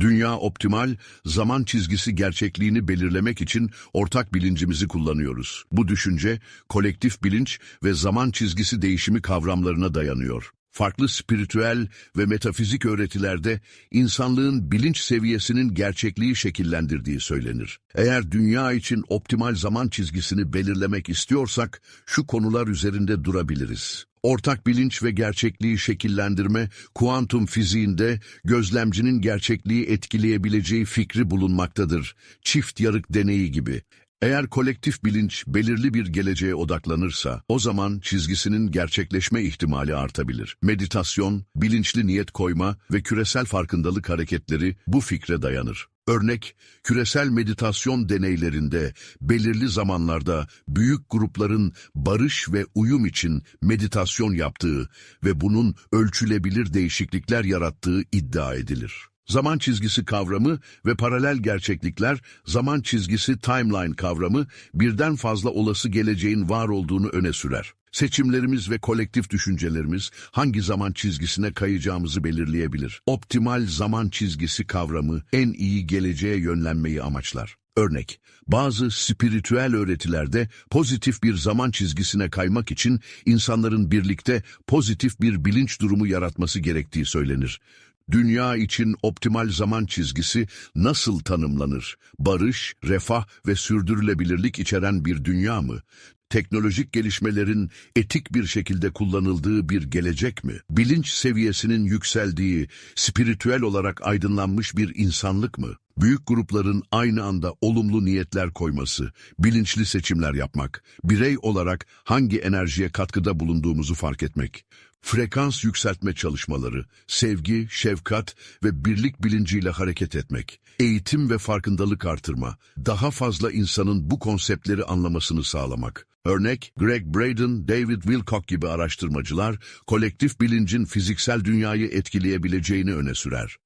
Dünya optimal, zaman çizgisi gerçekliğini belirlemek için ortak bilincimizi kullanıyoruz. Bu düşünce, kolektif bilinç ve zaman çizgisi değişimi kavramlarına dayanıyor. Farklı spiritüel ve metafizik öğretilerde insanlığın bilinç seviyesinin gerçekliği şekillendirdiği söylenir. Eğer dünya için optimal zaman çizgisini belirlemek istiyorsak şu konular üzerinde durabiliriz. Ortak bilinç ve gerçekliği şekillendirme, kuantum fiziğinde gözlemcinin gerçekliği etkileyebileceği fikri bulunmaktadır. Çift yarık deneyi gibi. Eğer kolektif bilinç belirli bir geleceğe odaklanırsa, o zaman çizgisinin gerçekleşme ihtimali artabilir. Meditasyon, bilinçli niyet koyma ve küresel farkındalık hareketleri bu fikre dayanır. Örnek, küresel meditasyon deneylerinde belirli zamanlarda büyük grupların barış ve uyum için meditasyon yaptığı ve bunun ölçülebilir değişiklikler yarattığı iddia edilir. Zaman çizgisi kavramı ve paralel gerçeklikler, zaman çizgisi timeline kavramı birden fazla olası geleceğin var olduğunu öne sürer. Seçimlerimiz ve kolektif düşüncelerimiz hangi zaman çizgisine kayacağımızı belirleyebilir. Optimal zaman çizgisi kavramı en iyi geleceğe yönlenmeyi amaçlar. Örnek, bazı spiritüel öğretilerde pozitif bir zaman çizgisine kaymak için insanların birlikte pozitif bir bilinç durumu yaratması gerektiği söylenir. Dünya için optimal zaman çizgisi nasıl tanımlanır? Barış, refah ve sürdürülebilirlik içeren bir dünya mı? Teknolojik gelişmelerin etik bir şekilde kullanıldığı bir gelecek mi? Bilinç seviyesinin yükseldiği, spiritüel olarak aydınlanmış bir insanlık mı? Büyük grupların aynı anda olumlu niyetler koyması, bilinçli seçimler yapmak, birey olarak hangi enerjiye katkıda bulunduğumuzu fark etmek, frekans yükseltme çalışmaları, sevgi, şefkat ve birlik bilinciyle hareket etmek, eğitim ve farkındalık artırma, daha fazla insanın bu konseptleri anlamasını sağlamak. Örnek, Greg Braden, David Wilcock gibi araştırmacılar, kolektif bilincin fiziksel dünyayı etkileyebileceğini öne sürer.